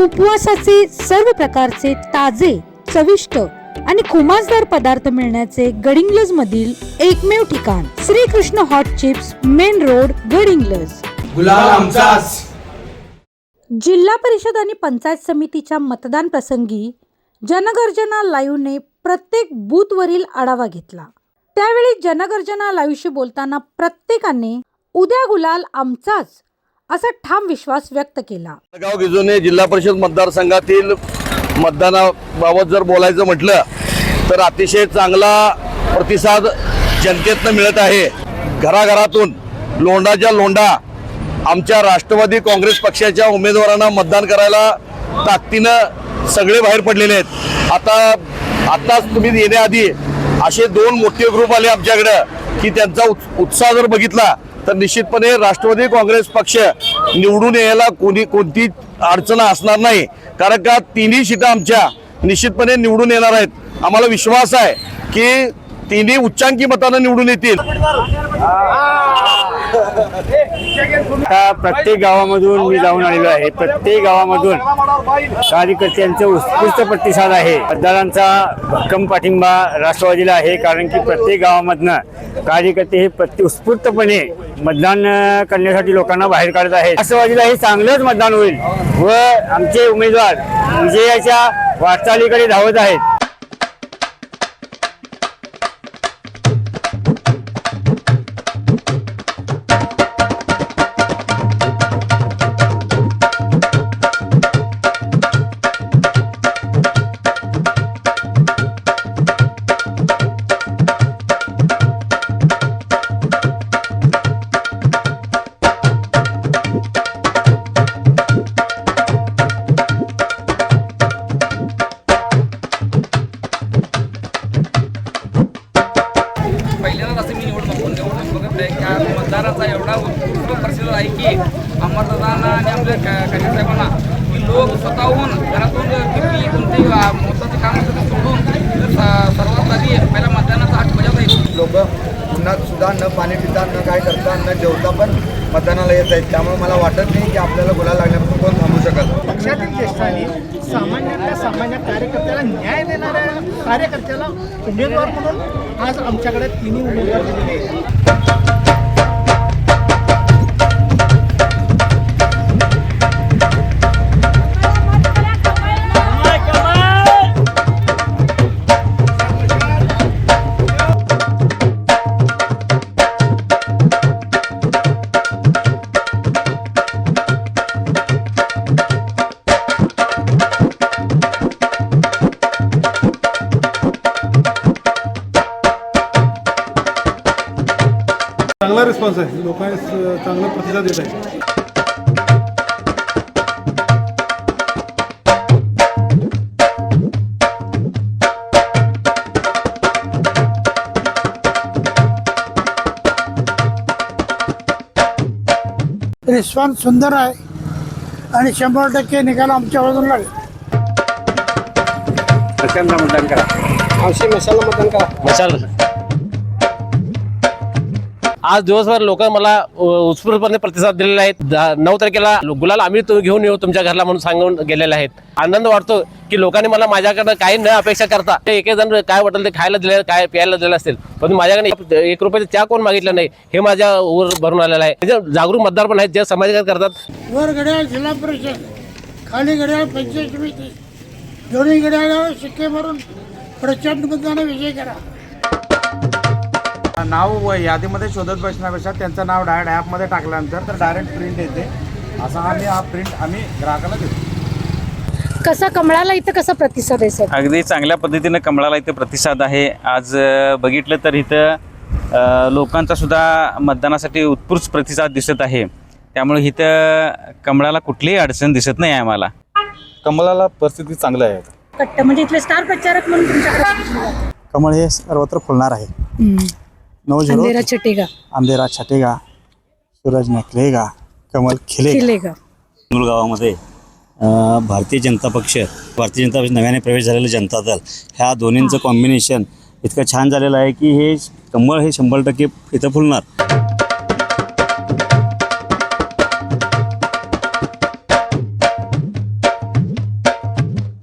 उपवासाचे सर्व प्रकारचे ताजे चविष्ट आणि खुमासदार पदार्थ मिळण्याचे गडिंग्लज मधील एकमेव ठिकाण. Shrikrishna hot chips main road Gadhinglaj. गुलाल आमचाच. जिल्हा परिषद आणि पंचायत समितीच्या मतदान प्रसंगी जनगर्जना लाईव्हने प्रत्येक बूथवरील आढावा घेतला. त्यावेळी जनगर्जना लाईव्हशी बोलताना प्रत्येकाने उद्या गुलाल आमचाच असा ठाम विश्वास व्यक्त केला. गाव गिजोने जिल्हा परिषद मतदारसंघातील मतदानाबाबत जर बोलायचं म्हटलं तर अतिशय चांगला प्रतिसाद जनतेतनं मिळत आहे. घराघरातून लोंडाच्या लोंडा आमच्या राष्ट्रवादी काँग्रेस पक्षाच्या उमेदवारांना मतदान करायला ताकदीनं सगळे बाहेर पडलेले आहेत. आता आत्ताच तुम्ही येण्याआधी असे दोन मोठे ग्रुप आले आमच्याकडं की त्यांचा उत्साह जर बघितला तर निश्चितपणे राष्ट्रवादी काँग्रेस पक्ष निवडून यायला कोणी कोणती अडचण असणार नाही. कारण का तिन्ही सीटं आमच्या निश्चितपणे निवडून येणार आहेत. आम्हाला विश्वास आहे की तिन्ही उच्चांकी मतानं निवडून येतील. आता प्रत्येक गावामधून मी जाऊन आलेलो आहे. प्रत्येक गावामधून कार्यकर्त्यांचा उत्कृष्ट प्रतिसाद आहे. मतदारांचा भक्कम पाठिंबा राष्ट्रवादीला आहे कारण की प्रत्येक गावामधनं कार्यकर्ते हे प्रति उत्स्फूर्तपणे मतदान करण्यासाठी लोकांना बाहेर काढत आहेत. राष्ट्रवादीला हे चांगलंच मतदान होईल. व आमचे उमेदवार विजयाच्या वाटचालीकडे धावत आहेत. मतदानाला येत आहेत. त्यामुळे मला वाटत नाही की आपल्याला गुन्हा लागण्यापासून कोण थांबू शकत. पक्षातील ज्येष्ठांनी सामान्यातल्या सामान्य कार्यकर्त्याला न्याय देणाऱ्या कार्यकर्त्याला उमेदवार म्हणून आज आमच्याकडे तिन्ही उमेदवार दिलेले आहेत. रिस्पॉन्स आहे लोकांनी स- चांगला प्रतिसाद देत आहे. रिस्पॉन्स सुंदर आहे आणि शंभर टक्के निकाल आमच्या बाजून लागेल. प्रचंड मतदान करा. मशाल आज दिवसभर लोक मला उत्स्फूर्तपणे प्रतिसाद दिलेला आहेत. नऊ तारखेला गुलाल आम्ही तो घेऊन येऊ तुमच्या घरला म्हणून सांगून गेलेले आहेत. आनंद वाटतो की लोकांनी मला माझ्याकडे काही न अपेक्षा करता ते एक जण काय वाटेल ते खायला दिले काय प्यायला दिलं असतील पण माझ्याकडे एक रुपयाचा चहा कोण मागितला नाही हे माझ्या वर भरून आलेलं आहे. म्हणजे जागरूक मतदार पण आहेत जे समाजकार्य करतात. वर घड्याळ जिल्हा परिषद खाली घड्याळ पंचायत समिती दोन्ही घड्याळ शिक्के मारून प्रचंड मतदान विजय करा. नाव व यादीमध्ये शोधत बसण्यापेक्षा त्यांचं नाव डायरेक्ट ॲपमध्ये टाकल्यानंतर तर डायरेक्ट प्रिंट येते. असा आम्ही हा प्रिंट आम्ही ग्राहकाला देतो. कसा कमळाला इथं कसा प्रतिसाद आहे सर? अगदी चांगल्या पद्धतीनं कमळाला इथे प्रतिसाद आहे. आज अ, बघितलं तर इथं अ, लोकांचा सुद्धा मतदानासाठी उत्स्फूर्त प्रतिसाद दिसत आहे. त्यामुळे इथं कमळाला कुठलीही अडचण दिसत नाही आहे आम्हाला. कमलाला परिस्थिती चांगली आहे. कट्ट म्हणजे इथले स्टार प्रचारक म्हणून तुमच्याकडे कमळ हे सर्वत्र फुलणार आहे. नऊ झिरो अंधेरा छटेगा. अंधेरा छटेगा. सूरज निकलेगा. कमल खिलेगा. खिलेगा. गावामध्ये भारतीय जनता पक्ष भारतीय जनता पक्ष नव्याने प्रवेश झालेलं जनता दल ह्या दोन्हींचं कॉम्बिनेशन इतकं छान झालेलं आहे की हे कमळ हे शंभर टक्के इथं फुलणार.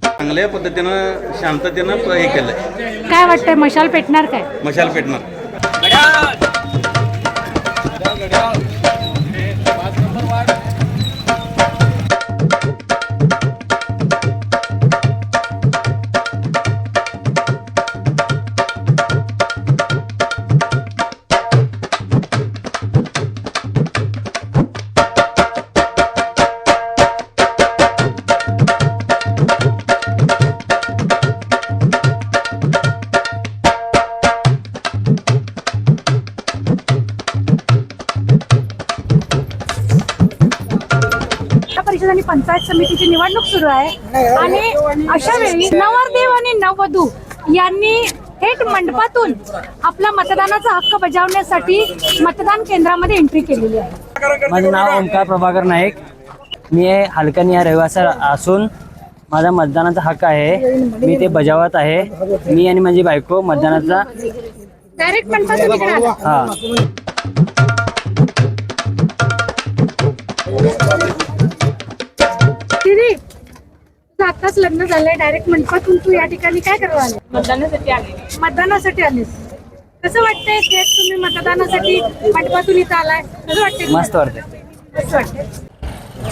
चांगल्या पद्धतीनं शांततेनं प- हे केलंय. काय वाटतंय? मशाल पेटणार काय? मशाल पेटणार. जिल्हा परिषद आणि पंचायत समितीची निवडणूक सुरू आहे. आणि अशा वेळी नवरदेव आणि नववधू यांनी थेट मंडपातून आपला मतदानाचा हक्क बजावण्यासाठी मतदान केंद्रामध्ये एंट्री केलेली आहे. माझं नाव ओंकार प्रभाकर नाईक. मी हलकणी या रहिवासी असून माझा मतदानाचा हक्क आहे. मी ते बजावत आहे. मी आणि माझी बायको मतदानाचा डायरेक्ट मंडपातून. हा. आताच लग्न झालंय डायरेक्ट मंडपातून तू या ठिकाणी काय करायला आले? मतदानासाठी आले. मतदानासाठी आलीस कसं वाटतंय थेट तुम्ही मतदानासाठी मंडपातून इथं आलाय? कसं वाटतंय मस्त वाटते कसं वाटतंय?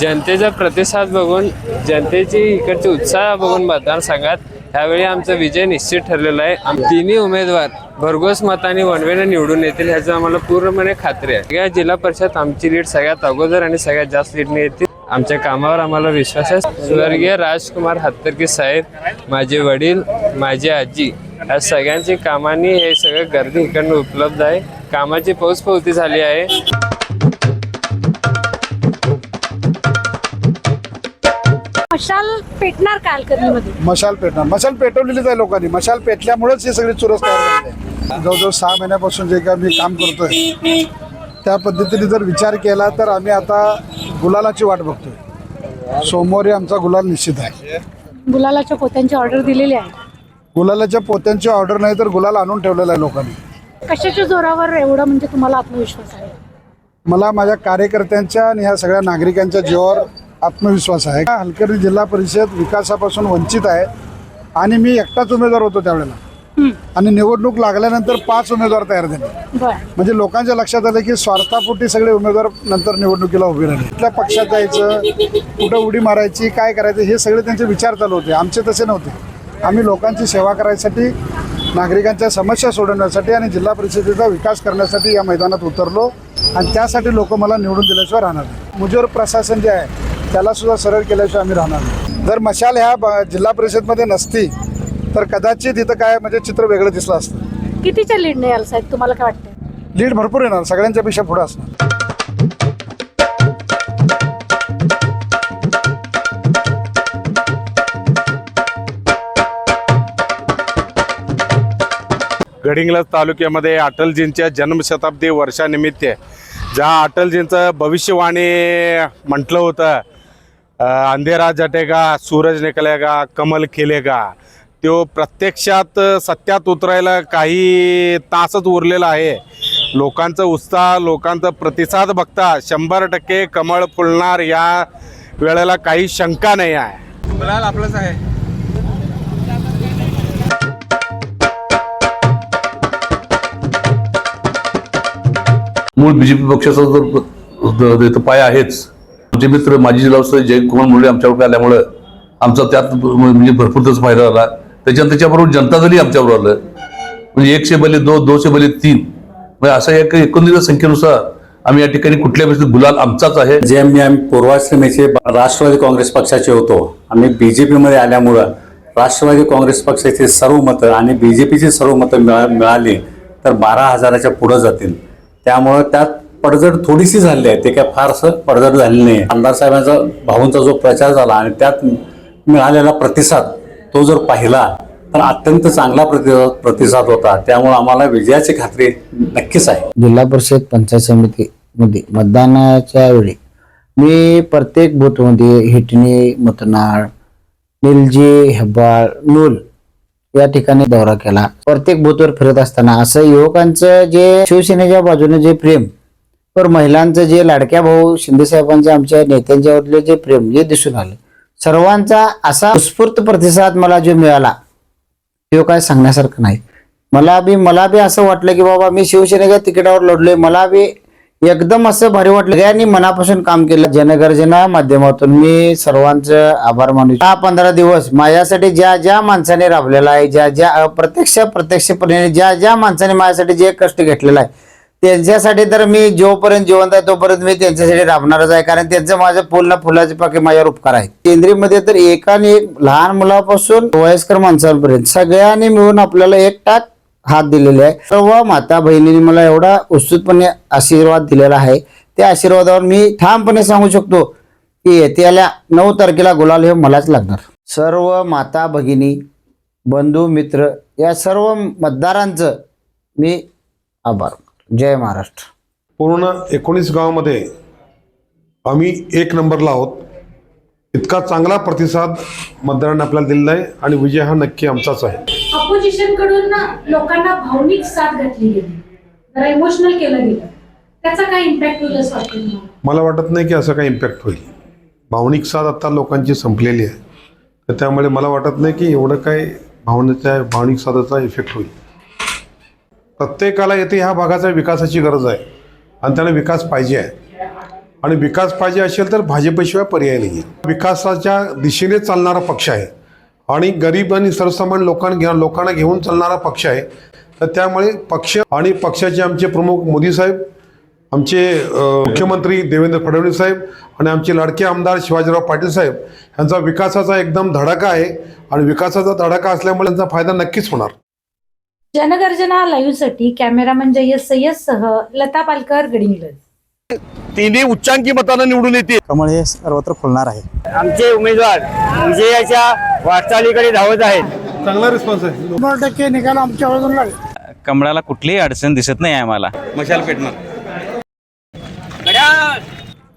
जनतेचा प्रतिसाद बघून जनतेची इकडची उत्साह बघून मतदारसंघात ह्यावेळी आमचा विजय निश्चित ठरलेला आहे. आम- तिन्ही उमेदवार भरघोस मताने वनवेने निवडून येतील ह्याचं आम्हाला पूर्णपणे खात्री आहे. या जिल्हा परिषद आमची लीड सगळ्यात अगोदर आणि सगळ्यात जास्त लीडने येतील. आमच्या कामावर आम्हाला विश्वास आहे. स्वर्गीय राजकुमार हत्तरकी साहेब माझे वडील माझी आजी या सगळ्यांची कामांनी हे सगळं गर्दी इकडनं उपलब्ध आहे. कामाची पोचपावती झाली आहे. मशाल पेटणार का अलकर्णीमध्ये मशाल पेटणार. मशाल पेटवलेलीच आहे लोकांनी. मशाल पेटल्यामुळेच हे सगळे चुरस तयार आहे. जवळजवळ सहा महिन्यापासून जे काय मी काम करतोय त्या पद्धतीने जर विचार केला तर आम्ही आता गुलालाची वाट बघतोय. सोमवारी आमचा गुलाल निश्चित आहे. गुलालाच्या पोत्यांची ऑर्डर दिलेली आहे. गुलालाच्या पोत्यांची ऑर्डर नाही तर गुलाल आणून ठेवलेला आहे लोकांनी. कशाच्या जोरावर एवढा म्हणजे तुम्हाला आत्मविश्वास आहे? मला माझ्या कार्यकर्त्यांच्या आणि ह्या सगळ्या नागरिकांच्या जीवावर आत्मविश्वास आहे. हलकर्णी जिल्हा परिषद विकासापासून वंचित आहे आणि मी एकटाच उमेदवार होतो त्यावेळेला. आणि निवडणूक लागल्यानंतर पाच उमेदवार तयार झाले. म्हणजे लोकांच्या लक्षात आलं की स्वार्थापोटी सगळे उमेदवार नंतर निवडणुकीला उभे राहिले. कुठल्या पक्षात जायचं कुठं उडी मारायची काय करायचं हे सगळे त्यांचे विचार चालू होते. आमचे तसे नव्हते. आम्ही लोकांची सेवा करायसाठी नागरिकांच्या समस्या सोडवण्यासाठी आणि जिल्हा परिषदेचा विकास करण्यासाठी या मैदानात उतरलो. आणि त्यासाठी लोक मला निवडून दिल्याशिवाय राहणार नाही. मुजोर प्रशासन जे आहे त्याला सुद्धा सरळ केल्याशिवाय आम्ही राहणार नाही. जर मशाल ह्या जिल्हा परिषदमध्ये नसती तर कदाचित इथं काय म्हणजे चित्र वेगळं दिसलं असतं. कितीच्या लीडने याल साहेब? तुम्हाला काय वाटतंय? लीड भरपूर येणार सगळ्यांच्या पेक्षा पुढे असणार. गडिंग्लज तालुक्यामध्ये अटलजींच्या जन्मशताब्दी वर्षानिमित्त ज्या अटलजींचं भविष्यवाणी म्हटलं होतं अ, अंधेरा जटेगा सूरज निकलेगा कमल खिलेगा. तो प्रत्यक्षात सत्यात उतरायला काही तासच उरलेला आहे. लोकांचं उत्साह लोकांचा प्रतिसाद बघता शंभर टक्के कमळ फुलणार या वेळेला काही शंका नाही आहे. आपलंच आहे. मूळ बीजेपी पक्षाचा जर पाय आहेच. आमचे मित्र माजी जिल्हा जयकुमार मुळे आमच्यावर आल्यामुळं आमचा त्यात म्हणजे भरपूर त्याचा फायदा झाला त्याच्यानंतर त्याच्याबरोबर जनता दलही आमच्याबरोबर आलं. म्हणजे एकशे बले दो दोनशे बले तीन. म्हणजे असं एक एकोणतीस संख्येनुसार आम्ही या ठिकाणी कुठल्या परिस्थितीत गुलाल आमचाच आहे. जे आम्ही आम्ही पूर्वाश्रमीचे राष्ट्रवादी काँग्रेस पक्षाचे होतो. आम्ही बी जे पीमध्ये आल्यामुळं राष्ट्रवादी काँग्रेस पक्षाचे सर्व मतं आणि बी जे पीचे सर्व मतं मिळा मिळाली तर बारा हजाराच्या पुढं जातील. त्यामुळं त्यात पडझड थोडीशी झाली आहे. ते काय फारसं पडझड झाली नाही. आमदार साहेबांचा भाऊंचा जो प्रचार झाला आणि त्यात मिळालेला प्रतिसाद तो जर पाहिला तर अत्यंत चांगला प्रतिसाद प्रतिसाद होता. त्यामुळे आम्हाला विजयाची खात्री नक्कीच आहे. जिल्हा परिषद पंचायत समितीमध्ये मतदानाच्या वेळी मी प्रत्येक बूथमध्ये हिटणी मतनाळ निलजी हेब्बाळ नूल या ठिकाणी दौरा केला. प्रत्येक बूथवर फिरत असताना असं युवकांचं जे शिवसेनेच्या बाजूने जे प्रेम तर महिलांचं जे लाडक्या भाऊ शिंदे साहेबांचं आमच्या नेत्यांच्यावरले जे प्रेम जे दिसून आलं सर्वांचा असा उत्स्फूर्त प्रतिसाद मला जो मिळाला तो काय सांगण्यासारखं नाही. मला बी मला बी असं वाटलं की बाबा मी शिवसेनेच्या तिकिटावर लढलोय मला बी एकदम असं भारी वाटलं. सगळ्यांनी मनापासून काम केलं. जनगर्जना माध्यमातून मी सर्वांचं आभार मानू दहा पंधरा दिवस माझ्यासाठी ज्या ज्या माणसाने राबलेला आहे ज्या ज्या अप्रत्यक्ष प्रत्यक्षपणे ज्या ज्या माणसाने माझ्यासाठी जे कष्ट घेतलेला आहे त्यांच्यासाठी तर मी जोपर्यंत जिवंत आहे तोपर्यंत मी त्यांच्यासाठी राबणारच आहे. कारण त्यांचं माझं पूर्ण फुलाचे पाके माझ्यावर उपकार आहेत. केंद्रीमध्ये तर एकाने एक लहान मुलापासून वयस्कर माणसांपर्यंत सगळ्यांनी मिळून आपल्याला एक टाक हात दिलेले आहे. सर्व माता बहिणींनी मला एवढा उत्सुकपणे आशीर्वाद दिलेला आहे. त्या आशीर्वादावर मी ठामपणे सांगू शकतो की येत्याला नऊ तारखेला गुलाल हे मलाच लागणार. सर्व माता भगिनी बंधू मित्र या सर्व मतदारांचं मी आभार. जय महाराष्ट्र. पूर्ण एकोणीस गावामध्ये आम्ही एक नंबरला आहोत. इतका चांगला प्रतिसाद मतदारांनी आपल्याला दिलेला आहे आणि विजय हा नक्की आमचाच आहे. ऑपोजिशनकडून ना लोकांना भावनिक साथ घातली गेली. जरा इमोशनल केलं गेलं. त्याचा काय इम्पॅक्ट होईल असं वाटतं तुम्हाला? मला वाटत नाही की असं काही इम्पॅक्ट होईल. भावनिक साथ आता लोकांची संपलेली आहे. तर त्यामुळे मला वाटत नाही की एवढं काय भावनेचा भावनिक साधाचा इफेक्ट होईल. प्रत्येकाला येथे ह्या भागाचा विकासाची गरज आहे. आणि त्यांना विकास पाहिजे आहे. आणि विकास पाहिजे असेल तर भाजपशिवाय पर्याय नाही आहे विकासाच्या दिशेने चालणारा पक्ष आहे. आणि गरीब आणि सर्वसामान्य लोकांना घे लोकांना घेऊन चालणारा पक्ष आहे. तर त्यामुळे पक्ष आणि पक्षाचे आमचे प्रमुख मोदी साहेब आमचे मुख्यमंत्री देवेंद्र फडणवीस साहेब आणि आमचे लाडके आमदार शिवाजीराव पाटील साहेब यांचा विकासाचा एकदम धडाका आहे. आणि विकासाचा धडाका असल्यामुळे त्यांचा फायदा नक्कीच होणार. जनगर्जना लाईव्हसाठी कॅमेरामन जय्यद सय्यद सह लता पालकर गडिंग्लज तिन्ही उच्चांकी मतानं निवडून येतील. कमळ हे सर्वत्र फुलणार आहे. आमचे उमेदवार विजयाच्या वाटचालीकडे धावत आहेत. चांगला रिस्पॉन्स आहे. शंभर टक्के निकाल आमच्या बाजून लागेल. कमळाला कुठलीही अडचण दिसत नाही आम्हाला. मशाल पेटणार.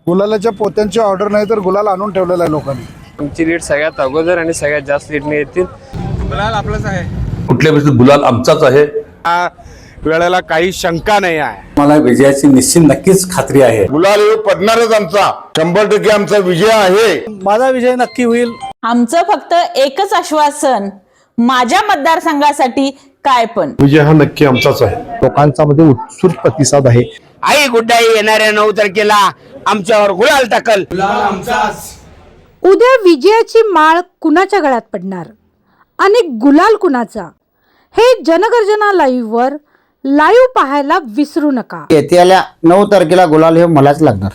गुलालाच्या पोत्यांची ऑर्डर नाही तर गुलाल आणून ठेवलेला आहे लोकांनी. तुमची लीड सगळ्यात अगोदर आणि सगळ्यात जास्त लीडने येतील. कुठल्या परिस्थितीत गुलाल आमचाच आहे. वेळेला काही शंका नाही आहे. मला विजयाची निश्चित नक्कीच खात्री आहे. गुलाल पडणारच आमचा. शंभर टक्के आमचा विजय आहे. माझा विजय नक्की होईल. आमचं फक्त एकच आश्वासन माझ्या मतदारसंघासाठी काय पण. विजय हा नक्की आमचाच आहे. लोकांचा मध्ये उत्सुक प्रतिसाद आहे. आई गुड्डाई येणाऱ्या नऊ तारखेला आमच्यावर गुलाल टाकल. उद्या विजयाची माळ कुणाच्या गळ्यात पडणार? आणि गुलाल कुणाचा? हे जनगर्जना लाईव्ह वर लाईव्ह पाहायला विसरू नका. येत्याला नऊ तारखेला गुलाल हे मलाच लागणार.